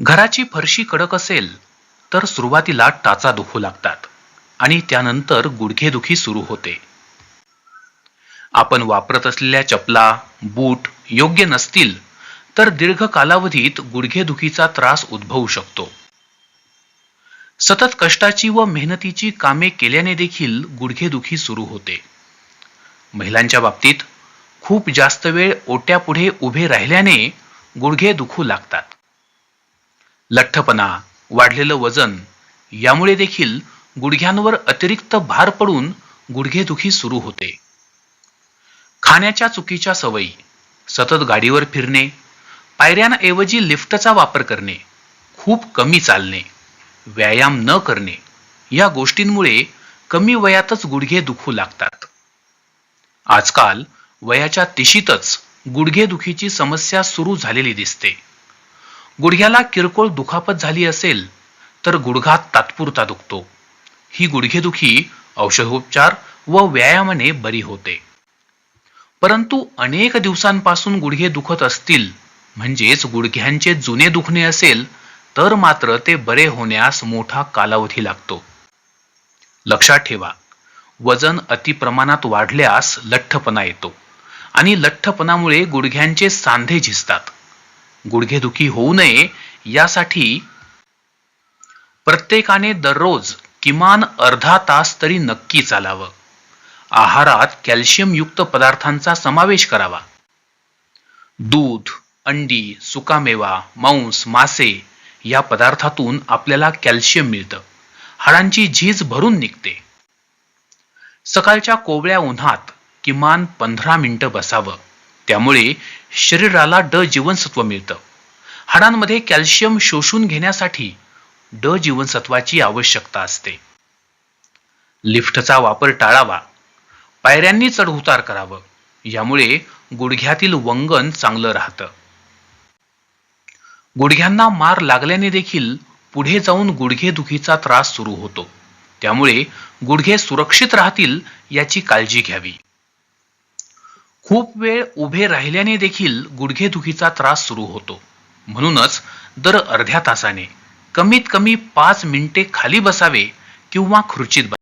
घराची फरशी कडक असेल तर सुरुवातीला टाचा दुखू लागतात आणि त्यानंतर गुडघेदुखी सुरू होते. आपण वापरत असलेल्या चपला बूट योग्य नसतील तर दीर्घ कालावधीत गुडघेदुखीचा त्रास उद्भवू शकतो. सतत कष्टाची व मेहनतीची कामे केल्याने देखील गुडघेदुखी सुरू होते. महिलांच्या बाबतीत खूप जास्त वेळ ओट्यापुढे उभे राहिल्याने गुडघे दुखू लागतात. लठ्ठपणा वाढलेलं वजन यामुळे देखील गुडघ्यांवर अतिरिक्त भार पडून गुडघेदुखी सुरू होते. खाण्याच्या चुकीच्या सवयी सतत गाडीवर फिरणे पायऱ्यांऐवजी लिफ्टचा वापर करणे खूप कमी चालणे व्यायाम न करणे या गोष्टींमुळे कमी वयातच गुडघे दुखू लागतात. आजकाल वयाच्या तिशीतच गुडघेदुखीची समस्या सुरू झालेली दिसते. गुडघ्याला किरकोळ दुखापत झाली असेल तर गुडघा तात्पुरता दुखतो. ही गुडघेदुखी औषधोपचार व व्यायामाने बरी होते. परंतु अनेक दिवसांपासून गुडघे दुखत असतील म्हणजेच गुडघ्यांचे जुने दुखणे असेल तर मात्र ते बरे होण्यास मोठा कालावधी लागतो. लक्षात ठेवा वजन अतिप्रमाणात वाढल्यास लठ्ठपणा येतो आणि लठ्ठपणामुळे गुडघ्यांचे सांधे झिजतात. गुडघेदुखी होऊ नये यासाठी प्रत्येकाने दररोज किमान अर्धा तास तरी नक्की चालावं. आहारात कॅल्शियमयुक्त पदार्थांचा समावेश करावा. दूध अंडी सुकामेवा मांस मासे या पदार्थातून आपल्याला कॅल्शियम मिळतं. हाडांची झीज भरून निघते. सकाळच्या कोवळ्या उन्हात किमान पंधरा मिनिटं बसावं. त्यामुळे शरीराला ड जीवनसत्व मिळतं. हाडांमध्ये कॅल्शियम शोषून घेण्यासाठी ड जीवनसत्वाची आवश्यकता असते. लिफ्टचा वापर टाळावा. पायऱ्यांनी चढउतार करावं. यामुळे गुडघ्यातील वंगन चांगलं राहतं. गुडघ्यांना मार लागल्याने देखील पुढे जाऊन गुडघेदुखीचा त्रास सुरू होतो. त्यामुळे गुडघे सुरक्षित राहतील याची काळजी घ्यावी. खूप वेळ उभे राहिल्याने देखील गुडघेदुखीचा त्रास सुरू होतो. म्हणूनच दर अर्ध्या तासाने कमीत कमी पाच मिनिटे खाली बसावे किंवा खुर्चीत बसावे.